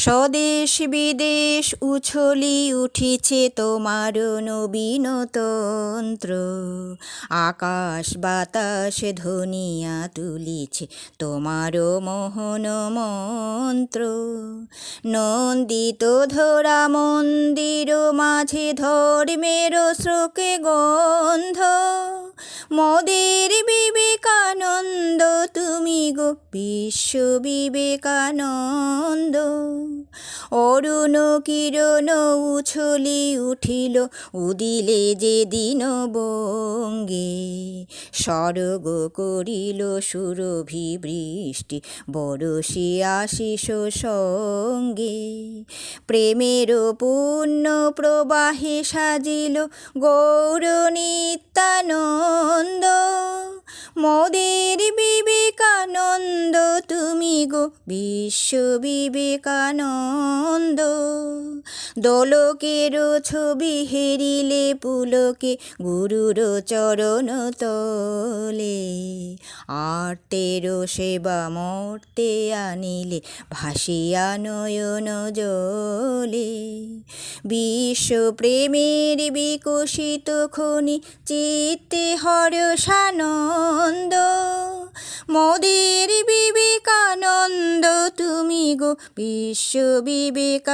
স্বদেশ বিদেশ উছলি উঠিছে তোমার নবীনতন্ত্র। আকাশ বাতাস ধনিয়া তুলিছে তোমার মোহন মন্ত্র। নন্দিত ধরা মন্দির মাঝে ধর্মের শ্লোকে গন্ধ। মোদের বিবেকানন্দ, তুমি গো বিশ্ব বিবেকানন্দ। অরুণ কিরণ উছলি উঠিল, উদিলে যে দিন বঙ্গে। স্বর্গ করিল সুরভি বৃষ্টি বরষি আশিস সঙ্গে। প্রেমের পূর্ণ প্রবাহে সাজিল গৌর নিত্যানন্দ। মোদের গো বিশ্ব বিবেকানন্দ দোলকের ছবি হেরিলে পুলকে গুরুর চরণ তলে। আর্তের সেবা মর্তে আনিলে ভাসিয়া নয়ন জলে বিশ্ব প্রেমের বিকশিত খনি চিত্তে হরসানন্দ মোদের বিবেকানন্দ তুমি গো বিশ্ব বিবেকানন্দ